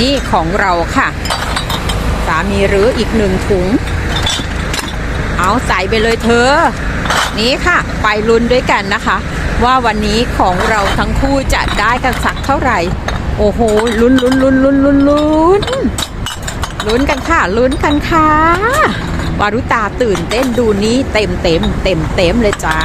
นี่ของเราค่ะ สามีหรืออีกหนึ่งถุง เอาใส่ไปเลยเธอ นี่ค่ะ ไปลุ้นด้วยกันนะคะ ว่าวันนี้ของเราทั้งคู่จะได้กันสักเท่าไหร่ โอ้โหลุ้นลุ้นลุ้นลุ้นลุ้นลุ้นลุ้นกันค่ะลุ้นกันค่ะวารุตาตื่นเต้นดูนี้เต็มเต็มเต็มเต็มเลยจ้า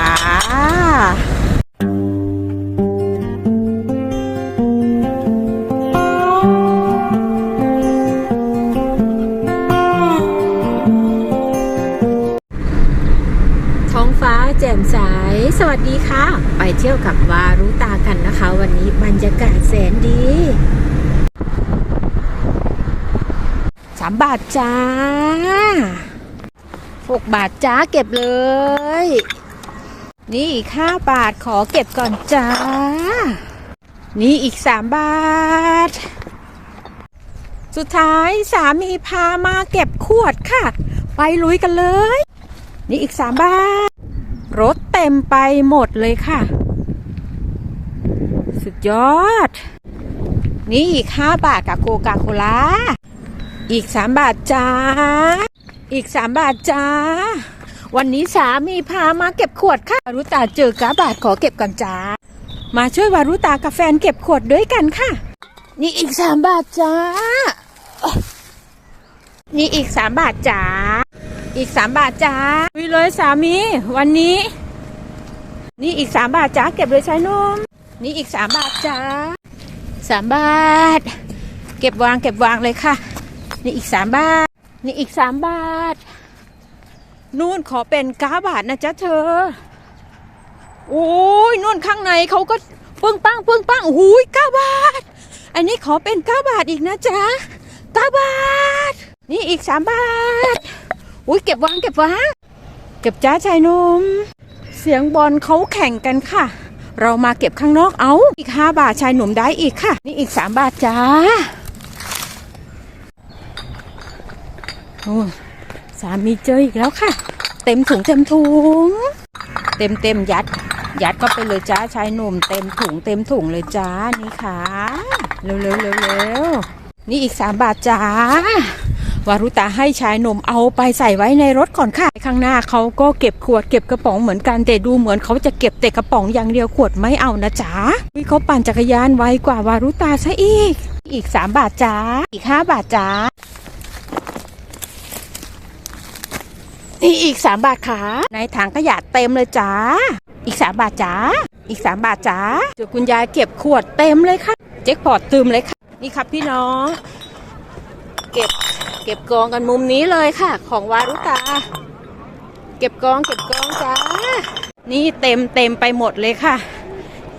วัสดีค่ะ ไปเที่ยวกับวารุตากันนะคะ วันนี้บรรยากาศแสนดีสามบาทจ้าหกบาทจ้าเก็บเลย นี่อีกห้าบาทขอเก็บก่อนจ้า นี่อีกสามบาท สุดท้ายสามีพามาเก็บขวดค่ะ ไปลุยกันเลย นี่อีกสามบาท รถเต็มไปหมดเลยค่ะ สุดยอด นี่อีกห้าบาทกับโคกาโคลาอีกสามบาทจ้า อีกสามบาทจ้า วันนี้สามีพามาเก็บขวดค่ะวารุตาเจอกาบาทขอเก็บก่อนจ้า มาช่วยวารุตากับแฟนเก็บขวดด้วยกันค่ะ นี่อีกสามบาทจ้า นี่อีกสามบาทจ้า อีกสามบาทจ้าคุยเลยสามี วันนี้ นี่อีกสามบาทจ้าเก็บเลยใชายหนุ่มนี่อีกสามบาทจ้าสามบาท เก็บวางเก็บวางเลยค่ะ นี่อีกสามบาท นี่อีกสามบาท นู่นขอเป็นเก้าบาทนะจ๊ะเธอโอ้ยนู่นข้างในเขาก็ปึ้งปังปึ้งปังโอ้โหเก้าบาท อันนี้ขอเป็นเก้าบาทอีกนะจ๊ะเก้าบาท นี่อีกสามบาท อุ้ยเก็บวางเก็บวางเก็บจ้าชายนุ่มเสียงบอลเขาแข่งกันค่ะ เรามาเก็บข้างนอกเอาอีกห้าบาทชายหนุ่มได้อีกค่ะ นี่อีกสามบาทจ้าโอ้สามีเจออีกแล้วค่ะ เต็มถุงเต็มถุง เต็มเต็มยัด ยัดก็ไปเลยจ้าชายหนุ่มเต็มถุงเต็มถุงเลยจ้านี่ค่ะ เร็วเร็วเร็วเร็วนี่อีกสามบาทจ้า วารุตาให้ชายหนุ่มเอาไปใส่ไว้ในรถก่อนค่ะ ข้างหน้าเขาก็เก็บขวดเก็บกระป๋องเหมือนกันแต่ดูเหมือนเขาจะเก็บแต่กระป๋องอย่างเดียวขวดไม่เอานะจ๊ะวิเขาปั่นจักรยานไวกว่าวารุตาซะอีก อีกสามบาทจ้าอีกห้าบาทจ้านี่อีกสามบาทค่ะในถังขยะเต็มเลยจ้าอีกสามบาทจ้าอีกสามบาทจ้าเจอคุณยายเก็บขวดเต็มเลยค่ะ เจ๊กพอตตืมเลยค่ะ นี่ครับพี่น้อง เก็บเก็บกองกันมุมนี้เลยค่ะ ของวารุตา เก็บกองเก็บกองจ้า นี่เต็มเต็มไปหมดเลยค่ะ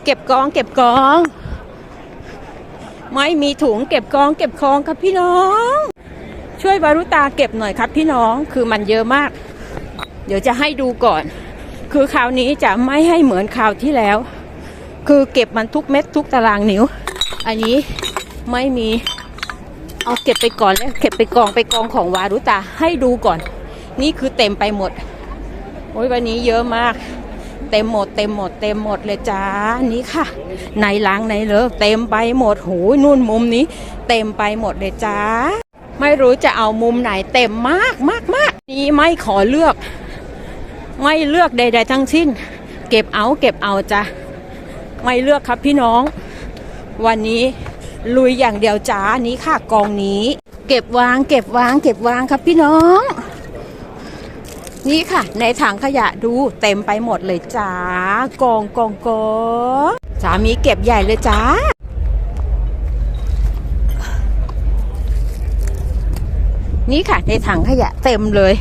เก็บกองเก็บกอง ไม่มีถุงเก็บกองเก็บกองครับพี่น้อง ช่วยวารุตาเก็บหน่อยครับพี่น้องคือมันเยอะมาก เดี๋ยวจะให้ดูก่อน คือคราวนี้จะไม่ให้เหมือนคราวที่แล้ว คือเก็บมันทุกเม็ดทุกตารางนิ้ว อันนี้ไม่มี เอาเก็บไปก่อนแล้วเก็บไปกองไปกองของวารุตาให้ดูก่อน นี่คือเต็มไปหมด โอ้ยวันนี้เยอะมาก เต็มหมด เต็มหมด เต็มหมดเลยจ้านี่ค่ะในล้างในเลิกเต็มไปหมดโหยนู่นมุมนี้ เต็มไปหมดเลยจ้า ไม่รู้จะเอามุมไหนเต็มมากมากมากนี่ไม่ขอเลือก ไม่เลือกใด ๆ ทั้งสิ้น เก็บเอาเก็บเอาจ้ะไม่เลือกครับพี่น้อง วันนี้ ลุยอย่างเดียวจ้านี้ค่ะกองนี้ เก็บวางเก็บวาง เก็บวางครับพี่น้อง นี่ค่ะ ในถังขยะดูเต็มไปหมดเลยจ้ากองกองกองสามีเก็บใหญ่เลยจ้านี่ค่ะในถังขยะเต็มเลย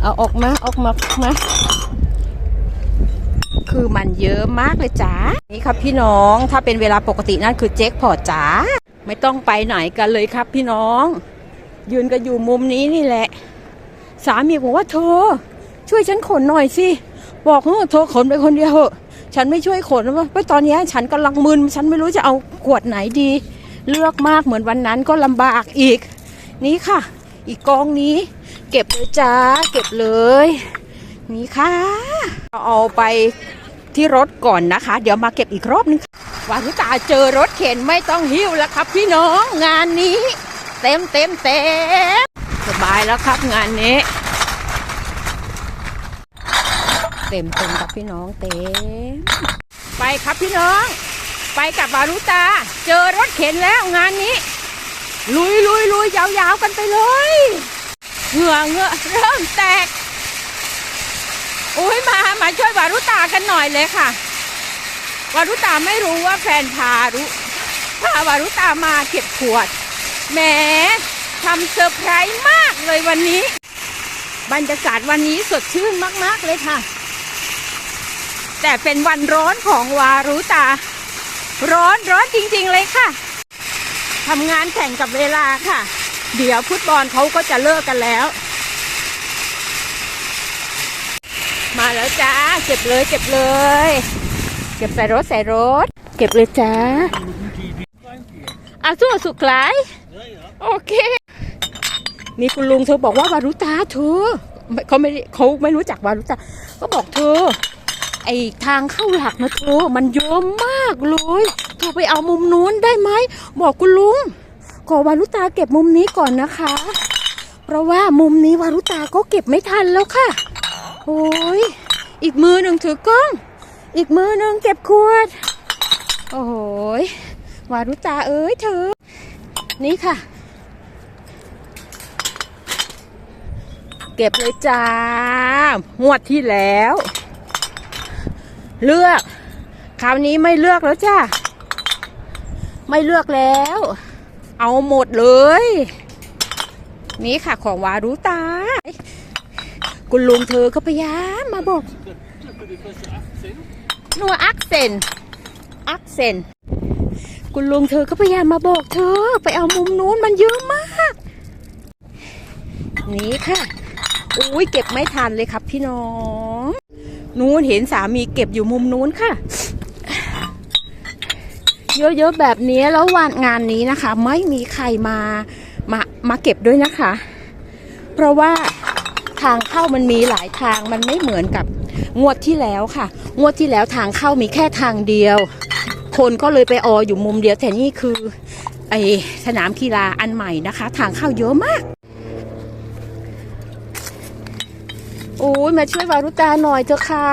เอาออกมาออกมามา คือมันเยอะมากเลยจ้านี่ครับพี่น้องถ้าเป็นเวลาปกตินั่นคือเจ๊กพอจ้าไม่ต้องไปไหนกันเลยครับพี่น้อง ยืนกันอยู่มุมนี้นี่แหละ สามีบอกว่าเธอ ช่วยฉันขนหน่อยสิบอกเออเธอขนไปคนเดียวฉันไม่ช่วยขนเพราะตอนนี้ฉันกำลังมึนฉันไม่รู้จะเอาขวดไหนดี เลือกมากเหมือนวันนั้นก็ลำบากอีก นี่ค่ะ อีกกองนี้ เก็บเลยจ้า เก็บเลย นี่ค่ะเราเอาไปที่รถก่อนนะคะ เดี๋ยวมาเก็บอีกรอบนึงวารุตาเจอรถเข็นไม่ต้องหิ้วแล้วครับ พี่น้องงานนี้ เต็มเต็มเต็มสบายแล้วครับงานนี้ เต็มเต็มครับพี่น้องเต็มไปครับพี่น้อง ไปกับวารุตา เจอรถเข็นแล้วงานนี้ ลุยลุยลุยยาวๆกันไปเลยเหงื่อเหงื่อเริ่มแตก อุ้ยมามาช่วยวารุตากันหน่อยเลยค่ะ วารุตาไม่รู้ว่าแฟนพารุพาวารุตามาเก็บขวดแหมทำเซอร์ไพรส์มากเลยวันนี้ บรรยากาศวันนี้สดชื่นมาก ๆ เลยค่ะ แต่เป็นวันร้อนของวารุตา ร้อนร้อนจริง ๆ เลยค่ะทำงานแข่งกับเวลาค่ะ เดี๋ยวฟุตบอลเขาก็จะเลิกกันแล้ว มาแล้วจ้า เก็บเลยเก็บเลย เก็บใส่รถใส่รถ เก็บเลยจ้าอาสู้สุกหลายโอเค มีคุณลุงเธอบอกว่าวารุตาเธอเขาไม่เขาไม่รู้จักวารุตาก็บอกเธอ ไอทางเข้าหลักนะเธอมันเยอะมากเลยเธอไปเอามุมนู้นได้ไหมบอกคุณลุงขอวารุตาเก็บมุมนี้ก่อนนะคะ เพราะว่ามุมนี้วารุตาก็เก็บไม่ทันแล้วค่ะ โอ้ยอีกมือหนึ่งถือกล้อง อีกมือหนึ่งเก็บขวด โอ้โหยวารุตาเอ้ยเธอ นี่ค่ะ เก็บเลยจ้างวดที่แล้ว เลือก คราวนี้ไม่เลือกแล้วจ้าไม่เลือกแล้ว เอาหมดเลย นี่ค่ะของวารุตา คุณลุงเธอก็พยายามมาบอกนัวอักเซนอักเซนคุณลุงเธอก็พยายามมาบอกเธอ ไปเอามุมนู้นมันเยอะมาก นี่ค่ะอุ้ยเก็บไม่ทันเลยครับพี่น้อง นู้นเห็นสามีเก็บอยู่มุมนู้นค่ะ เยอะๆแบบนี้แล้ววันงานนี้นะคะ ไม่มีใครมามามาเก็บด้วยนะคะ เพราะว่า ทางเข้ามันมีหลายทางมันไม่เหมือนกับงวดที่แล้วค่ะ งวดที่แล้วทางเข้ามีแค่ทางเดียว คนก็เลยไปอออยู่มุมเดียวแต่นี่คือไอสนามกีฬาอันใหม่นะคะ ทางเข้าเยอะมากโอ้ยมาช่วยวารุตาหน่อยเถอะค่ะ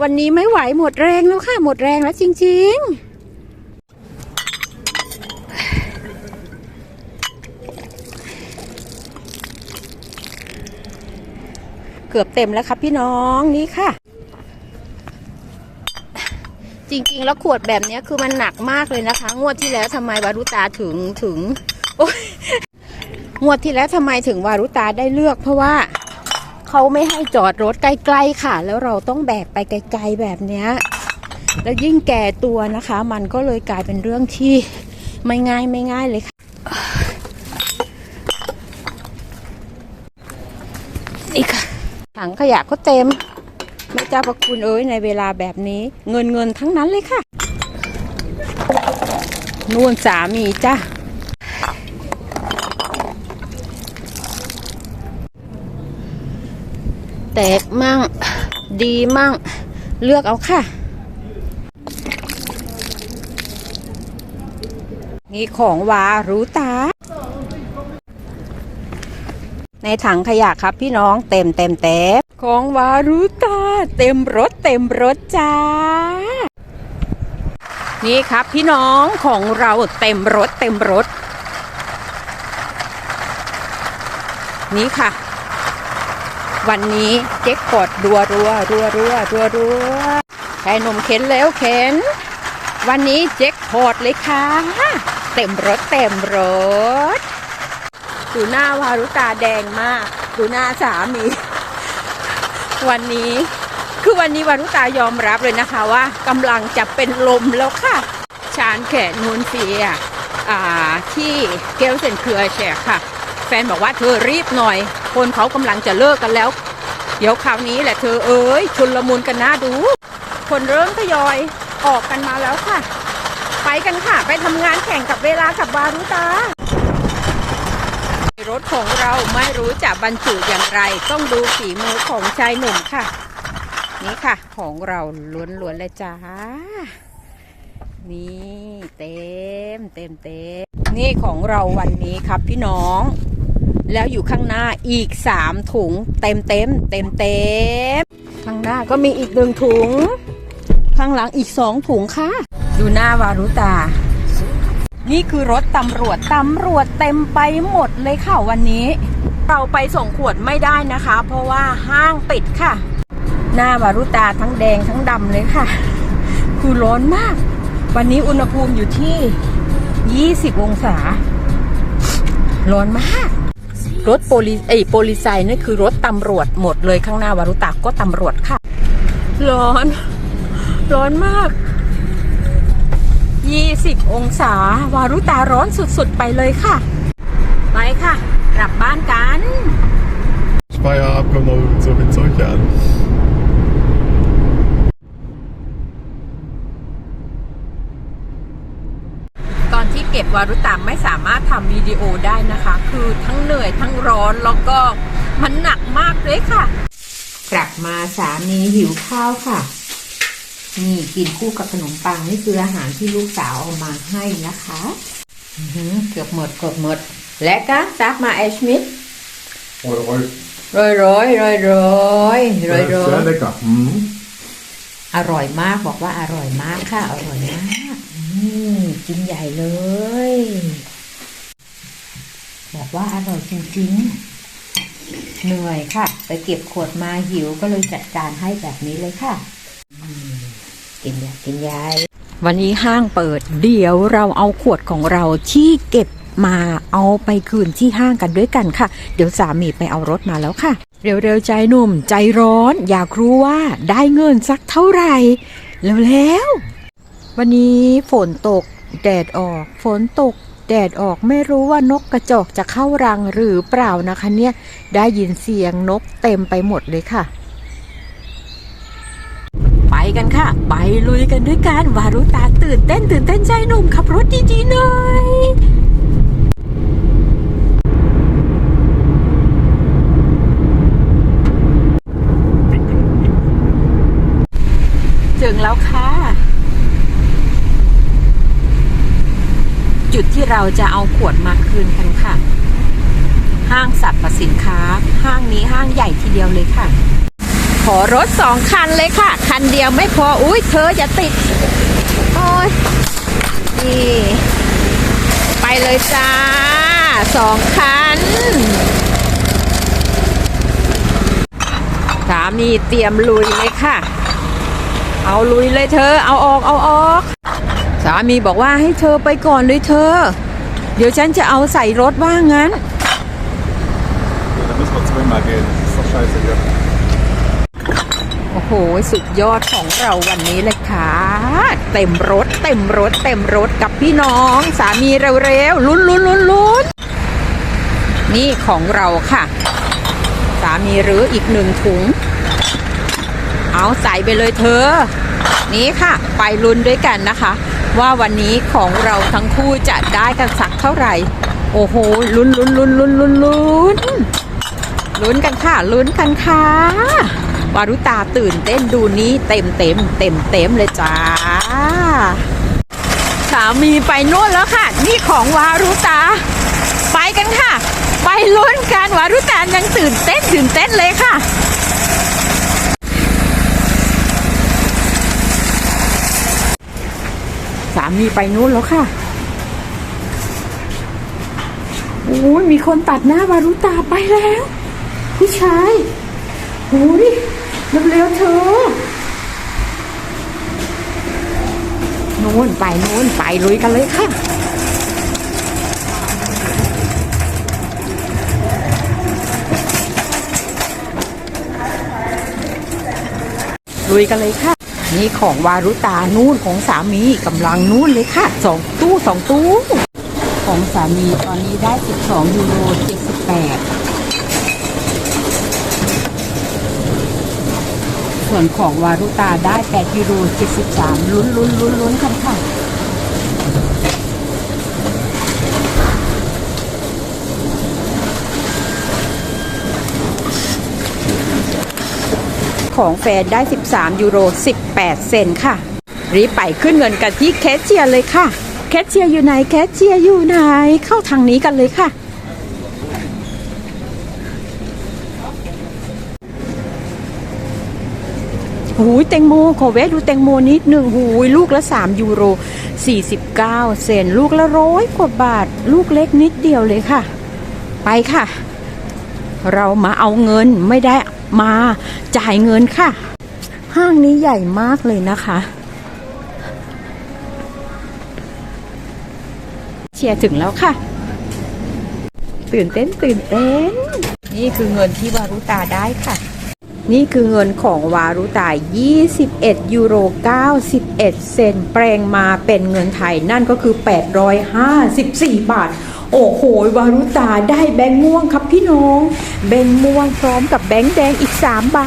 วันนี้ไม่ไหวหมดแรงแล้วค่ะ หมดแรงแล้วจริง ๆ เกือบเต็มแล้วครับพี่น้องนี่ค่ะ จริงๆ แล้วขวดแบบนี้คือมันหนักมากเลยนะคะ งวดที่แล้วทำไมวารุตาถึงถึงงวดที่แล้วทำไมถึงวารุตาได้เลือก เพราะว่าเขาไม่ให้จอดรถใกล้ๆค่ะ แล้วเราต้องแบกไปไกลๆแบบนี้แล้วยิ่งแก่ตัวนะคะ มันก็เลยกลายเป็นเรื่องที่ไม่ง่ายไม่ง่ายเลยค่ะนี่ค่ะ ถังขยะก็เต็มไม่เจ้าประคุณเอ้ยในเวลาแบบนี้เงินเงินทั้งนั้นเลยค่ะนู่นสามีจ้าแตกมั่งดีมั่ง เลือกเอาค่ะ นี่ของวารู้ตา ในถังขยะครับพี่น้องเต็มเต็มเต็มของวารุตาเต็มรถเต็มรถจ้า นี่ครับพี่น้องของเราเต็มรถเต็มรถ นี่ค่ะ วันนี้เจ๊กกดรัวรัวรัวรัวรัวรัวใครหนุ่มเข็นแล้วเข็น วันนี้เจ๊กพอดเลยค่ะ เต็มรถเต็มรถ ดูหน้าวารุตาแดงมาก ดูหน้าสามี วันนี้คือวันนี้วารุตายอมรับเลยนะคะว่ากำลังจะเป็นลมแล้วค่ะ ชานแขนนูนเฟียอ่าที่เกลเซนเครือแชร์ค่ะ แฟนบอกว่าเธอรีบหน่อย คนเขากำลังจะเลิกกันแล้ว เดี๋ยวคราวนี้แหละเธอเอ้ยชุนละมุนกันหน้าดู คนเริ่มทยอยออกกันมาแล้วค่ะ ไปกันค่ะ ไปทำงานแข่งกับเวลากับวารุตา รถของเราไม่รู้จะบรรจุอย่างไร ต้องดูฝีมือของชายหนุ่มค่ะ นี่ค่ะ ของเราล้วนๆเลยจ้า นี่เต็มเต็มเต็มนี่ของเราวันนี้ครับพี่น้อง แล้วอยู่ข้างหน้าอีกสามถุง เต็มเต็มเต็มเต็มข้างหน้าก็มีอีกหนึ่งถุง ข้างหลังอีกสองถุงค่ะ ดูหน้าวารุตา นี่คือรถตำรวจตำรวจเต็มไปหมดเลยค่ะวันนี้ เราไปส่งขวดไม่ได้นะคะ เพราะว่าห้างปิดค่ะ หน้าวารุตาทั้งแดงทั้งดำเลยค่ะ คือร้อนมาก วันนี้อุณหภูมิอยู่ที่ 20 องศา ร้อนมาก รถโปลิไอโปลิไซนี่คือรถตำรวจหมดเลยข้างหน้าวารุตาก็ตำรวจค่ะ ร้อน ร้อนมาก 20 องศาวารุตาร้อนสุดๆ ไปเลยค่ะ ไปค่ะ กลับบ้านกัน Feierabend kommt noch so viel Zeug hier an. ตอนที่เก็บวารุตาไม่สามารถทำวิดีโอได้นะคะ คือทั้งเหนื่อยทั้งร้อนแล้วก็มันหนักมากเลยค่ะ กลับมาสามีหิวข้าวค่ะ นี่กินคู่กับขนมปังนี่คืออาหารที่ลูกสาวเอามาให้นะคะอื้อหือเกือบหมดเกือบหมด และก็ซักมาแอชมิด Oi, oi. โรยโรยโรยโรยโรยโร Sehr ย lecker. Mhm. อร่อยมากบอกว่าอร่อยมากค่ะอร่อยมากนี่กินใหญ่เลย บอกว่าอร่อยจริงๆเหนื่อยค่ะ ไปเก็บขวดมาหิวก็เลยจัดการให้แบบนี้เลยค่ะอืม กินยากินยายวันนี้ห้างเปิด เดี๋ยวเราเอาขวดของเราที่เก็บมาเอาไปคืนที่ห้างกันด้วยกันค่ะ เดี๋ยวสามีไปเอารถมาแล้วค่ะ เร็วๆใจหนุ่ม ใจร้อน อยากรู้ว่าได้เงินสักเท่าไหร่เร็วๆวันนี้ฝนตก แดดออก ฝนตก แดดออกไม่รู้ว่านกกระจอกจะเข้ารังหรือเปล่านะคะเนี่ย ได้ยินเสียงนกเต็มไปหมดเลยค่ะ กันค่ะ ไปลุยกันด้วยกันวารุตาตื่นเต้นตื่นเต้นใจหนุ่มขับรถดีๆหน่อยถึงแล้วค่ะ จุดที่เราจะเอาขวดมาคืนกันค่ะ ห้างสรรพสินค้า ห้างนี้ห้างใหญ่ทีเดียวเลยค่ะ ขอรถสองคันเลยค่ะ คันเดียวไม่พอ อุ้ยเธออย่าติด โอ้ยนี่ไปเลยจ้าสองคันสามีเตรียมลุยเลยค่ะ เอาลุยเลยเธอ เอาออกเอาออก สามีบอกว่าให้เธอไปก่อนเลยเธอ เดี๋ยวฉันจะเอาใส่รถว่างั้น Da müssen wir zweimal gehen. Das ist doch scheiße hier. โอ้โห สุดยอดของเราวันนี้เลยค่ะ เต็มรถ เต็มรถ เต็มรถกับพี่น้อง สามีเร็วๆลุ้นลุ้นลุ้นลุ้นนี่ของเราค่ะ สามีรื้ออีกหนึ่งถุง เอาใส่ไปเลยเธอ นี่ค่ะ ไปลุ้นด้วยกันนะคะ ว่าวันนี้ของเราทั้งคู่จะได้กันสักเท่าไหร่ โอ้โหลุ้นลุ้นลุ้นลุ้นลุ้นลุ้นลุ้นกันค่ะลุ้นกันค่ะ วารุตาตื่นเต้นดูนี้เต็มเต็มเต็มเต็มเลยจ้าสามีไปนู่นแล้วค่ะ นี่ของวารุตา ไปกันค่ะ ไปลุ้นกันวารุตายังตื่นเต้นตื่นเต้นเลยค่ะสามีไปนู่นแล้วค่ะโอ้ยมีคนตัดหน้าวารุตาไปแล้ว ผู้ชาย โอ้ยเร็วๆเธอโน่นไปโน่นไปลุยกันเลยค่ะลุยกันเลยค่ะ นี่ของวารุตานู่นของสามีกำลังนู่นเลยค่ะสองตู้สองตู้ ของสามีตอนนี้ได้ 12ยูโร78 ส่วนของวารุตาได้8ยูโร73 ลุ้นลุ้นลุ้นลุ้นค่ะของแฟนได้ 13 ยูโร 18 เซนค่ะ รีบไปขึ้นเงินกันที่แคชเชียร์เลยค่ะ แคชเชียร์อยู่ไหน แคชเชียร์อยู่ไหน เข้าทางนี้กันเลยค่ะ หูแตงโมขอแวะดูแตงโมนิดหนึ่งหูยลูกละ3ยูโร 49 เซนลูกละร้อยกว่าบาท ลูกเล็กนิดเดียวเลยค่ะ ไปค่ะ เรามาเอาเงินไม่ได้มาจ่ายเงินค่ะ ห้างนี้ใหญ่มากเลยนะคะ เชียร์ถึงแล้วค่ะ ตื่นเต้นตื่นเต้น นี่คือเงินที่วารุตาได้ค่ะ นี่คือเงินของวารุตา21 ยูโร 91 เซนต์แปลงมาเป็นเงินไทยนั่นก็คือ 854 บาท โอ้โห วารุตาได้แบงค์ม่วงครับพี่น้อง แบงค์ม่วงพร้อมกับแบงค์แดงอีก 3 ใบ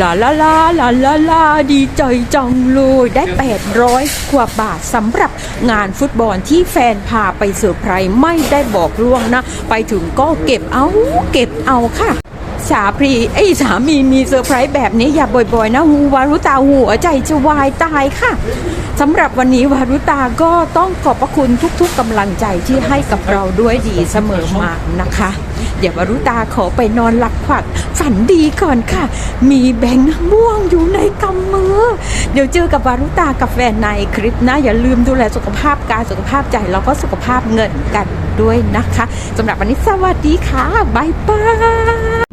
ลาลาลาลาลาลาดีใจจังเลยได้ 800 กว่าบาทสำหรับงานฟุตบอลที่แฟนพาไปเซอร์ไพรส์ไม่ได้บอกล่วงนะ ไปถึงก็เก็บเอาเก็บเอาค่ะ สาพรีไอ้สามีมีเซอร์ไพรส์แบบนี้อย่าบ่อยๆนะหูวารุตาหัวใจจะวายตายค่ะสำหรับวันนี้วารุตาก็ต้องขอบพระคุณทุกๆกำลังใจที่ให้กับเราด้วยดีเสมอมานะคะ เดี๋ยววารุตาขอไปนอนหลับฝักฝันดีก่อนค่ะ มีแบงค์ม่วงอยู่ในกำมือ เดี๋ยวเจอกับวารุตากับแฟนในคลิปนะ อย่าลืมดูแลสุขภาพกายสุขภาพใจแล้วก็สุขภาพเงินกันด้วยนะคะสำหรับวันนี้สวัสดีค่ะบ๊ายบาย